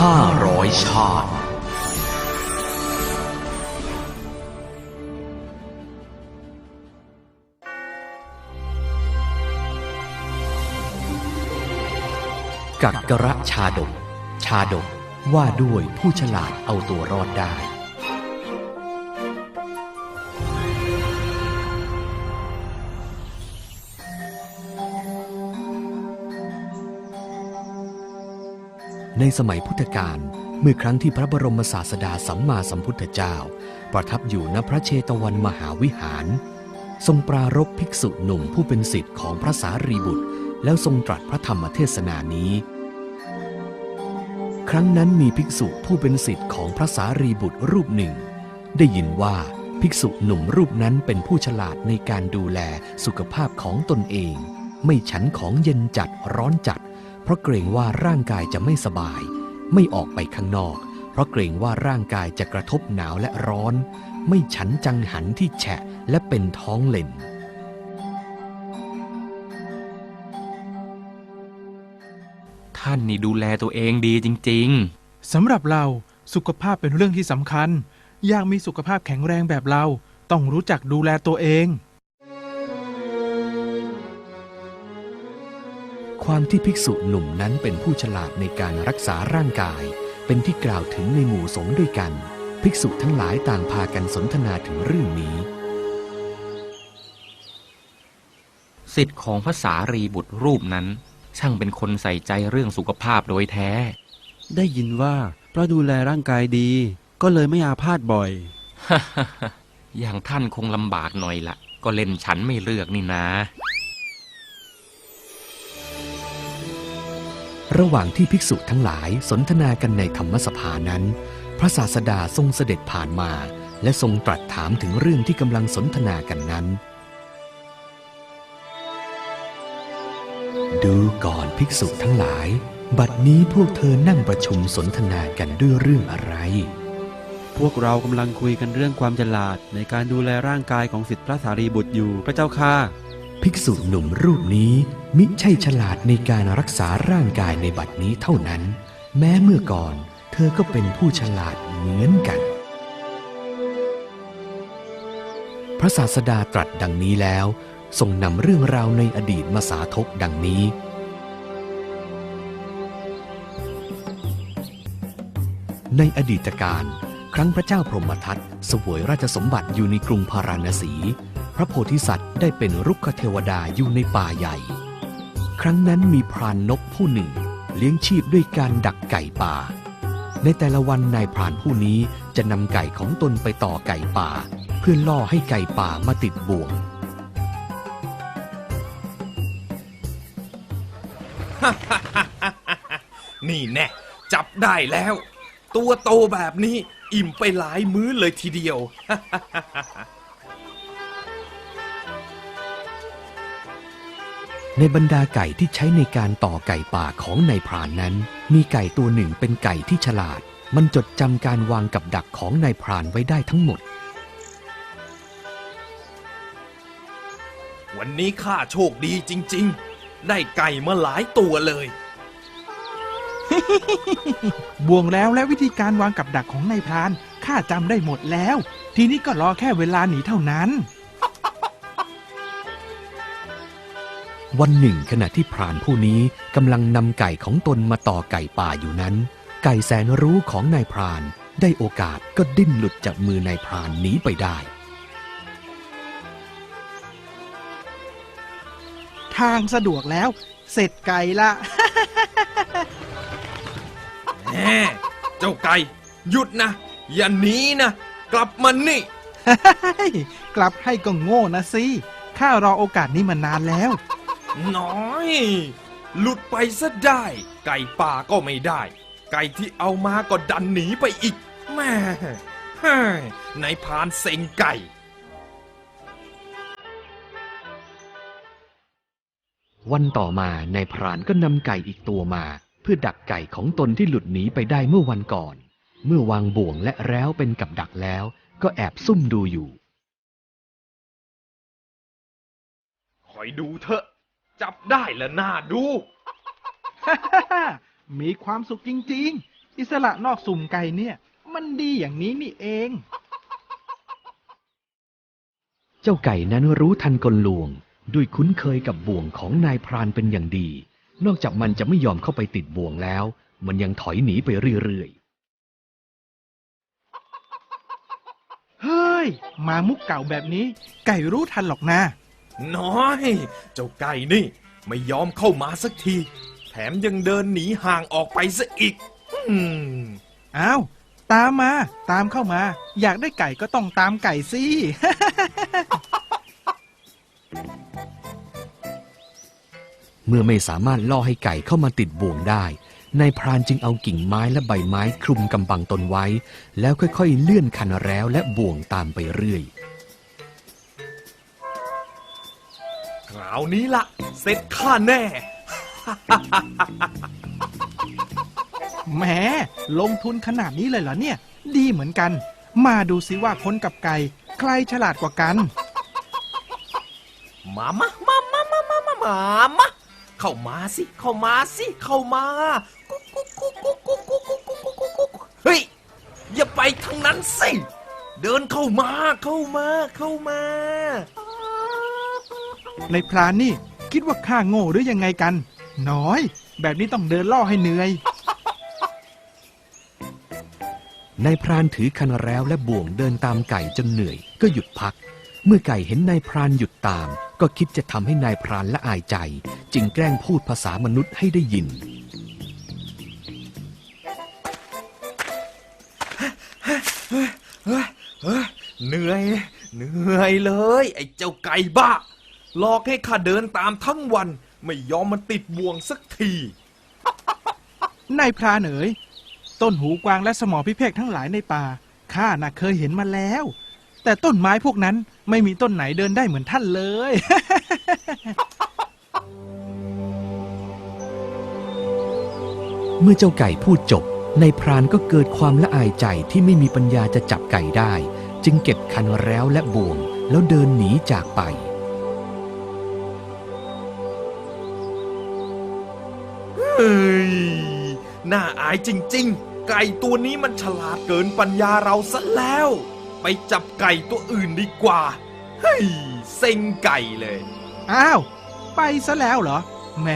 ห้าร้อยชาติกักกระชาดก ชาดกว่าด้วยผู้ฉลาดเอาตัวรอดได้ ในสมัยพุทธกาลเมื่อครั้งที่พระบรมศาสดาสัมมาสัมพุทธเจ้า ประทับอยู่ณพระเชตวันมหาวิหาร ทรงปรารภภิกษุหนุ่มผู้เป็นศิษย์ของพระสารีบุตร แล้วทรงตรัสพระธรรมเทศนานี้ ครั้งนั้นมีภิกษุผู้เป็นศิษย์ของพระสารีบุตรรูปหนึ่ง ได้ยินว่าภิกษุหนุ่มรูปนั้นเป็นผู้ฉลาดในการดูแลสุขภาพของตนเอง ไม่ฉันของเย็นจัดร้อนจัด เพราะเกรงว่าร่างกายจะไม่สบาย ไม่ออกไปข้างนอก เพราะเกรงว่าร่างกายจะกระทบหนาวและร้อน ไม่ฉันจังหันที่แฉะและเป็นท้องเล่นท่านนี่ดูแลตัวเองดีจริงสำหรับเราสุขภาพเป็นเรื่องที่สำคัญ อยากมีสุขภาพแข็งแรงแบบเรา ต้องรู้จักดูแลตัวเอง ความที่ภิกษุหนุ่มนั้นเป็นผู้ฉลาดในการรักษาร่างกาย เป็นที่กล่าวถึงในหมู่สงฆ์ด้วยกัน ภิกษุทั้งหลายต่างพากันสนทนาถึงเรื่องนี้ๆสิทธิ์ของพระสารีบุตรรูปนั้น ช่างเป็นคนใส่ใจเรื่องสุขภาพโดยแท้ ได้ยินว่าเพราะดูแลร่างกายดี ก็เลยไม่อาพาธบ่อย อย่างท่านคงลำบากหน่อยละก็เล่นฉันไม่เลือกนี่นะ ระหว่างที่ภิกษุทั้งหลายสนทนากันในธรรมสภานั้น พระศาสดาทรงเสด็จผ่านมา และทรงตรัสถามถึงเรื่องที่กำลังสนทนากันนั้น ดูก่อนภิกษุทั้งหลาย บัดนี้พวกเธอนั่งประชุมสนทนากันด้วยเรื่องอะไร พวกเรากำลังคุยกันเรื่องความฉลาดในการดูแลร่างกายของสิทธิพระสารีบุตรอยู่พระเจ้าค่ะ ภิกษุหนุ่มรูปนี้ มิใช่ฉลาดในการรักษาร่างกายในบัดนี้เท่านั้น แม้เมื่อก่อน เธอก็เป็นผู้ฉลาดเหมือนกัน พระศาสดาตรัสดังนี้แล้วทรงนำเรื่องราวในอดีตมาสาธกดังนี้ ในอดีตการ ครั้งพระเจ้าพรหมทัตเสวยราชสมบัติอยู่ในกรุงพาราณสี พระโพธิสัตว์ได้เป็นรุกขเทวดาอยู่ในป่าใหญ่ ครั้งนั้นมีพรานนกผู้หนึ่ง เลี้ยงชีพด้วยการดักไก่ป่า ในแต่ละวันนายพรานผู้นี้จะนำไก่ของตนไปต่อไก่ป่า เพื่อล่อให้ไก่ป่ามาติดบ่วงนี่แน่จับได้แล้ว ตัวโตแบบนี้อิ่มไปหลายมื้อเลยทีเดียว ในบรรดาไก่ที่ใช้ในการต่อไก่ป่าของนายพรานนั้น มีไก่ตัวหนึ่งเป็นไก่ที่ฉลาด มันจดจำการวางกับดักของนายพรานไว้ได้ทั้งหมด วันนี้ข้าโชคดีจริง ๆ ได้ไก่มาหลายตัวเลยบ่วงแล้วและวิธีการวางกับดักของนายพรานข้าจำได้หมดแล้ว ทีนี้ก็รอแค่เวลาหนีเท่านั้น วันหนึ่งขณะที่พรานผู้นี้กำลังนำไก่ของตนมาต่อไก่ป่าอยู่นั้น ไก่แสนรู้ของนายพรานได้โอกาสก็ดิ้นหลุดจากมือนายพรานหนีไปได้ ทางสะดวกแล้ว เสร็จไก่ละแหมเจ้าไก่ หยุดนะ อย่าหนีนะ กลับมานี่ กลับให้ก็โง่นะสิข้ารอโอกาสนี้มานานแล้ว น้อย หลุดไปซะได้ ไก่ป่าก็ไม่ได้ ไก่ที่เอามาก็ดันหนีไปอีกแม่เฮ้ยนายพรานเซ็งไก่วันต่อมานายพรานก็นำไก่อีกตัวมา เพื่อดักไก่ของตนที่หลุดหนีไปได้เมื่อวันก่อน เมื่อวางบ่วงและแร้วเป็นกับดักแล้ว ก็แอบซุ่มดูอยู่ คอยดูเถอะ จับได้ละหน้าดู มีความสุขจริง ๆ อิสระนอกสุ่มไก่เนี่ย มันดีอย่างนี้นี่เอง เจ้าไก่นั้นรู้ทันกลลวง ด้วยคุ้นเคยกับบ่วงของนายพรานเป็นอย่างดี นอกจากมันจะไม่ยอมเข้าไปติดบ่วงแล้ว มันยังถอยหนีไปเรื่อยเฮ้ย มามุกเก่าแบบนี้ ไก่รู้ทันหรอกนะ น้อย เจ้าไก่นี่ ไม่ยอมเข้ามาสักที แถมยังเดินหนีห่างออกไปซะอีกอืมอ้าวตามมา ตามเข้ามา อยากได้ไก่ก็ต้องตามไก่สิๆเมื่อไม่สามารถล่อให้ไก่เข้ามาติดบ่วงได้ นายพรานจึงเอากิ่งไม้และใบไม้คลุมกำบังตนไว้ แล้วค่อยๆ เลื่อนคันแร้วและบ่วงตามไปเรื่อย คราวนี้ละเสร็จข้าแน่ แหมลงทุนขนาดนี้เลยเหรอเนี่ย ดีเหมือนกัน มาดูสิว่าคนกับไก่ ใครฉลาดกว่ากัน มามามามามามามามามาเข้ามาสิ เข้ามาสิ เข้ามา กุ๊กกุ๊กกุ๊กกุ๊กกุ๊กกุ๊กกุ๊กกุ๊กกุ๊กกุ๊กกุ๊กเฮ้ย อย่าไปทางนั้นสิ เดินเข้ามา เข้ามา เข้ามา ในพรานนี่คิดว่าข้าโง่หรือยังไงกัน น้อย แบบนี้ต้องเดินล่อให้เหนื่อยนายพรานถือคันแร้วและบ่วงเดินตามไก่จนเหนื่อย ก็หยุดพัก เมื่อไก่เห็นนายพรานหยุดตาม ก็คิดจะทำให้นายพรานละอายใจ จึงแกล้งพูดภาษามนุษย์ให้ได้ยินเฮ้ยเฮ้ยเหนื่อย เหนื่อยเลย ไอ้เจ้าไก่บ้า หลอกให้ข้าเดินตามทั้งวัน ไม่ยอมมันติดบ่วงสักที นายพรานเอ๋ยต้นหูกวางและสมอพิเภกทั้งหลายในป่าข้าน่ะเคยเห็นมาแล้ว แต่ต้นไม้พวกนั้นไม่มีต้นไหนเดินได้เหมือนท่านเลย เมื่อเจ้าไก่พูดจบนายพรานก็เกิดความละอายใจที่ไม่มีปัญญาจะจับไก่ได้ จึงเก็บคันแร้วและบ่วง แล้วเดินหนีจากไป เฮ้ย น่าอายจริง ๆ ไก่ตัวนี้มันฉลาดเกินปัญญาเราซะแล้ว ไปจับไก่ตัวอื่นดีกว่า เฮ้ย เซ็งไก่เลย อ้าว ไปซะแล้วเหรอ แหม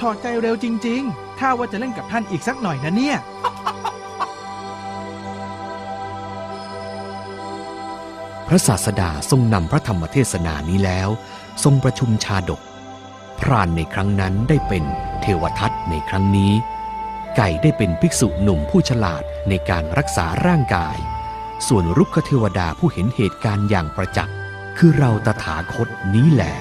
ถอดใจเร็วจริงๆข้าว่าจะเล่นกับท่านอีกสักหน่อยนะเนี่ย พระศาสดาทรงนำพระธรรมเทศนานี้แล้ว ทรงประชุมชาดก พรานในครั้งนั้นได้เป็นเทวทัตในครั้งนี้ ไก่ได้เป็นภิกษุหนุ่มผู้ฉลาดในการรักษาร่างกาย ส่วนรุกขเทวดาผู้เห็นเหตุการณ์อย่างประจักษ์คือเราตถาคตนี้แหละ